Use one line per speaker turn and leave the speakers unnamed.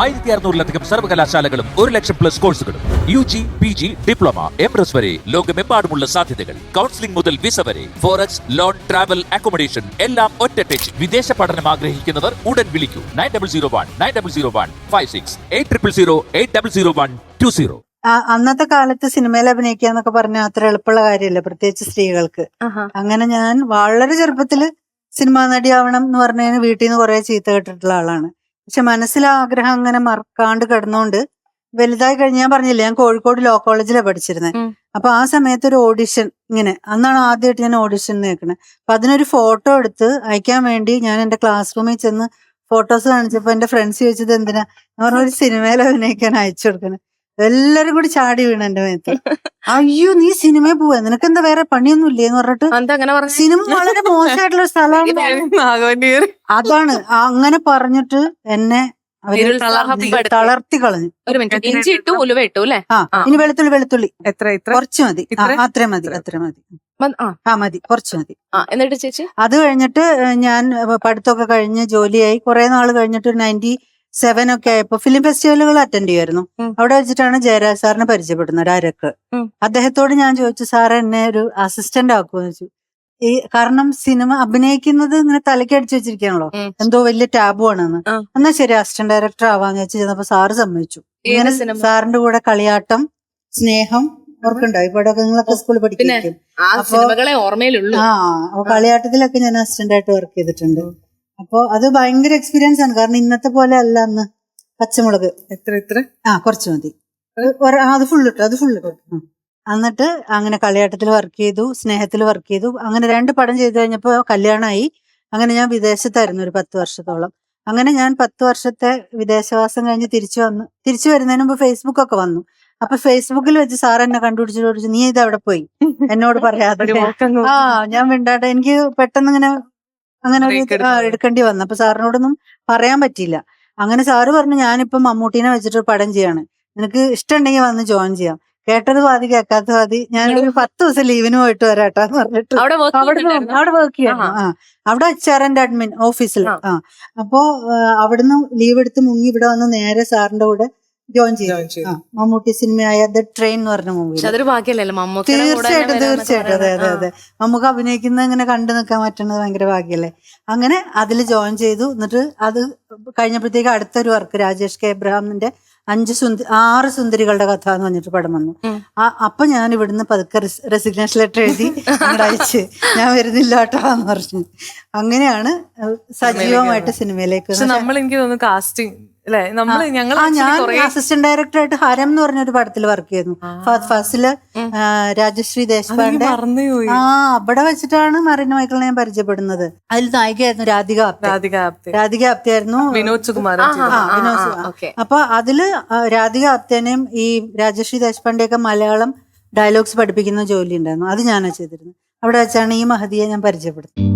ആയിരത്തി അറുന്നൂറിലധികം സർവകലാശാലകളും ഒരു ലക്ഷം പ്ലസ് കോഴ്സുകളും U G P G diploma M S വരെ ലോകമെമ്പാടുമുള്ള സാധ്യതകൾ. കൗൺസിലിംഗ് മുതൽ വിസ വരെ ഫോറക്സ് ലോൺ ട്രാവൽ അക്കോമഡേഷൻ എല്ലാം ഒറ്റ ടച്ച് വിദേശ പഠനം ആഗ്രഹിക്കുന്നവർ ഉടൻ വിളിക്കൂ. Nine double zero one nine double zero one five six eight triple zero eight double zero one two zero
അന്നത്തെ കാലത്ത് സിനിമയിൽ അഭിനയിക്കുക എന്നൊക്കെ പറഞ്ഞാൽ അത്ര എളുപ്പമുള്ള കാര്യമല്ല പ്രത്യേകിച്ച് സ്ത്രീകൾക്ക്. അങ്ങനെ ഞാൻ വളരെ ചെറുപ്പത്തിൽ സിനിമാ നടിയാവണം എന്ന് പറഞ്ഞതിന് വീട്ടിൽ നിന്ന് കുറെ ചീത്ത കേട്ടിട്ടുള്ള ആളാണ്. പക്ഷെ മനസ്സിൽ ആഗ്രഹം അങ്ങനെ മറക്കാണ്ട് കിടന്നുകൊണ്ട് വലുതായി കഴിഞ്ഞ് ഞാൻ പറഞ്ഞില്ലേ ഞാൻ കോഴിക്കോട് ലോ കോളേജിലാണ് പഠിച്ചിരുന്നത്. അപ്പൊ ആ സമയത്ത് ഒരു ഓഡിഷൻ ഇങ്ങനെ അന്നാണ് ആദ്യമായിട്ട് ഞാൻ ഓഡിഷൻ നിൽക്കുന്നത് അപ്പൊ അതിനൊരു ഫോട്ടോ എടുത്ത് അയക്കാൻ വേണ്ടി ഞാൻ എന്റെ ക്ലാസ് റൂമിൽ ചെന്ന് ഫോട്ടോസ് കാണിച്ചപ്പോ എന്റെ ഫ്രണ്ട്സ് ചോദിച്ചത് എന്തിനാ? ഞാൻ പറഞ്ഞ ഒരു സിനിമയിൽ അഭിനയിക്കാൻ അയച്ചു കൊടുക്കണം. എല്ലാരും കൂടി ചാടി വീണ് എന്റെ മേത്ത്. അയ്യോ നീ സിനിമയിൽ പോവാ? നിനക്ക് എന്താ വേറെ പണിയൊന്നും ഇല്ലേ എന്ന് പറഞ്ഞിട്ട് സിനിമ വളരെ മോശമായിട്ടുള്ള സ്ഥലമാണ് അതാണ്. അങ്ങനെ പറഞ്ഞിട്ട് എന്നെ. തളർത്തി കളഞ്ഞു.
ഒരു മിനിറ്റ്. ഇഞ്ചി ഇട്ടു ഉലുവ ഇട്ടു അല്ലേ.
ഇനി വെളുത്തുള്ളി വെളുത്തുള്ളി.
എത്ര ഇത്ര
കുറച്ച് മതി. അത്രേ? മതി അത്രേ മതി.
ആ.
മതി കുറച്ച് മതി.
ആ എന്നിട്ട് ചേച്ചി?
അത് കഴിഞ്ഞിട്ട് ഞാൻ പഠിത്തമൊക്കെ കഴിഞ്ഞ് ജോലിയായി. കുറെ നാൾ കഴിഞ്ഞിട്ട് നയന്റി സെവൻ ഒക്കെ ആയപ്പോ ഫിലിം ഫെസ്റ്റിവലുകൾ അറ്റൻഡ് ചെയ്യുമായിരുന്നു. അവിടെ വെച്ചിട്ടാണ് ജയരാജ് സാറിനെ പരിചയപ്പെടുന്നത്
അരക്ക്.
അദ്ദേഹത്തോട് ഞാൻ ചോദിച്ചു സാർ എന്നെ ഒരു അസിസ്റ്റന്റ് ആക്കുമെന്ന് ചോദിച്ചു. ഈ കാരണം സിനിമ അഭിനയിക്കുന്നത് ഇങ്ങനെ തലയ്ക്ക് അടിച്ചു വെച്ചിരിക്കുകയാണല്ലോ. എന്തോ വലിയ ടാബു ആണെന്ന്. എന്നാ ശരി അസിസ്റ്റന്റ് ഡയറക്ടർ ആവാന്ന് വെച്ച് ചെന്നപ്പോ സാറ് സമ്മതിച്ചു. ഇങ്ങനെ സാറിന്റെ കൂടെ കളിയാട്ടം സ്നേഹം ഓർക്കുണ്ടോ ഇവിടെ നിങ്ങളൊക്കെ സ്കൂളിൽ പഠിക്കും
ആ
കളിയാട്ടത്തിലൊക്കെ ഞാൻ അസിസ്റ്റന്റ് ആയിട്ട് വർക്ക് ചെയ്തിട്ടുണ്ട്. അപ്പൊ അത് ഭയങ്കര എക്സ്പീരിയൻസ് ആണ്. കാരണം ഇന്നത്തെ പോലെ അല്ല അന്ന് പച്ചമുളക്.
എത്ര എത്ര?
ആ കുറച്ച് മതി. അത് ഫുള്ള് ഇട്ടു അത് ഫുള്ള് ഇട്ടു. എന്നിട്ട് അങ്ങനെ കളിയാട്ടത്തിൽ വർക്ക് ചെയ്തു സ്നേഹത്തിൽ വർക്ക് ചെയ്തു. അങ്ങനെ രണ്ട് പടം ചെയ്തു കഴിഞ്ഞപ്പോ കല്യാണമായി അങ്ങനെ ഞാൻ വിദേശത്തായിരുന്നു ഒരു പത്ത് വർഷത്തോളം. അങ്ങനെ ഞാൻ പത്ത് വർഷത്തെ വിദേശവാസം കഴിഞ്ഞ് തിരിച്ചു വന്നു തിരിച്ചു വരുന്നതിന് മുമ്പ് ഫേസ്ബുക്ക് ഒക്കെ വന്നു. അപ്പൊ ഫേസ്ബുക്കിൽ വെച്ച് സാർ എന്നെ കണ്ടുപിടിച്ചിട്ട് ചോദിച്ചു നീ ഇത് അവിടെ പോയി? എന്നോട് പറയാതെ. ആ ഞാൻ മിണ്ടാട്ടെ എനിക്ക് പെട്ടെന്ന് ഇങ്ങനെ അങ്ങനെ ഒരു എടുക്കേണ്ടി വന്നു. അപ്പൊ സാറിനോടൊന്നും പറയാൻ പറ്റിയില്ല. അങ്ങനെ സാറ് പറഞ്ഞു ഞാനിപ്പോ മമ്മൂട്ടീനെ വെച്ചിട്ട് ഒരു പടം ചെയ്യാണ്. നിനക്ക് ഇഷ്ടമുണ്ടെങ്കിൽ വന്ന് ജോയിൻ ചെയ്യാം. കേട്ടത് വാതി കേൾക്കാത്ത വാതി ഞാൻ ഒരു പത്ത് ദിവസം ലീവിന് പോയിട്ട് വരാട്ടാന്ന് പറഞ്ഞിട്ട്
അവിടെ വർക്ക്
അവിടെ വർക്ക് ചെയ്യാം ആ അവിടെ എച്ച് ആർ അഡ്മിൻ ഓഫീസിൽ.
ആ.
അപ്പോ അവിടുന്ന് ലീവ് എടുത്ത് മുങ്ങി ഇവിടെ വന്ന് നേരെ സാറിന്റെ കൂടെ ജോയിൻ ചെയ്തു. മമ്മൂട്ടി സിനിമയായ ദ ട്രെയിൻ എന്ന് പറഞ്ഞ മൂവി തീർച്ചയായിട്ടും തീർച്ചയായിട്ടും. അതെ അതെ അതെ. നമുക്ക് അഭിനയിക്കുന്ന ഇങ്ങനെ കണ്ടു നിൽക്കാൻ പറ്റുന്നത് ഭയങ്കര ഭാഗ്യല്ലേ അങ്ങനെ അതിൽ ജോയിൻ ചെയ്തു. എന്നിട്ട് അത് കഴിഞ്ഞപ്പോഴത്തേക്ക് അടുത്തൊരു വർക്ക് രാജേഷ് കെ എബ്രഹാമിന്റെ അഞ്ച് സുന്ദരി ആറ് സുന്ദരികളുടെ കഥ എന്ന് പറഞ്ഞിട്ട് പടം വന്നു. ആ അപ്പൊ ഞാൻ ഇവിടുന്ന് പതുക്കെ റെസിഗ്നേഷൻ ലെറ്റർ എഴുതി അങ്ങോട്ട് അയച്ച്. ഞാൻ വരുന്നില്ല കേട്ടോ എന്ന് പറഞ്ഞു. അങ്ങനെയാണ് സജീവമായിട്ട് സിനിമയിലേക്ക്
നമ്മൾ എനിക്ക് തോന്നുന്നു കാസ്റ്റിംഗ് അല്ലെ നമ്മൾ ഞങ്ങൾ
ഞാൻ അസിസ്റ്റന്റ് ഡയറക്ടറായിട്ട് ഹരം എന്ന് പറഞ്ഞ ഒരു പടത്തിൽ വർക്ക് ചെയ്യുന്നു. ആ, രാജശ്രീ ദേശ്പാണ്ഡെ. ആ അവിടെ വെച്ചിട്ടാണ് മറീന മൈക്കിളിനെ ഞാൻ പരിചയപ്പെടുന്നത്. അതിൽ നായികയായിരുന്നു രാധിക
രാധിക
രാധിക ആപ്തയായിരുന്നു
വിനോദ്
ആ,
വിനോദ്. അപ്പൊ അതിൽ രാധിക ആപ്തേനെയും ഈ രാജശ്രീ ദേശ്പാണ്ഡെയൊക്കെ മലയാളം ഡയലോഗ്സ് പഠിപ്പിക്കുന്ന ജോലി ഉണ്ടായിരുന്നു. അത് ഞാനാ ചെയ്തിരുന്നത്. അവിടെ വെച്ചാണ് ഈ മഹതിയെ ഞാൻ പരിചയപ്പെടുന്നത്.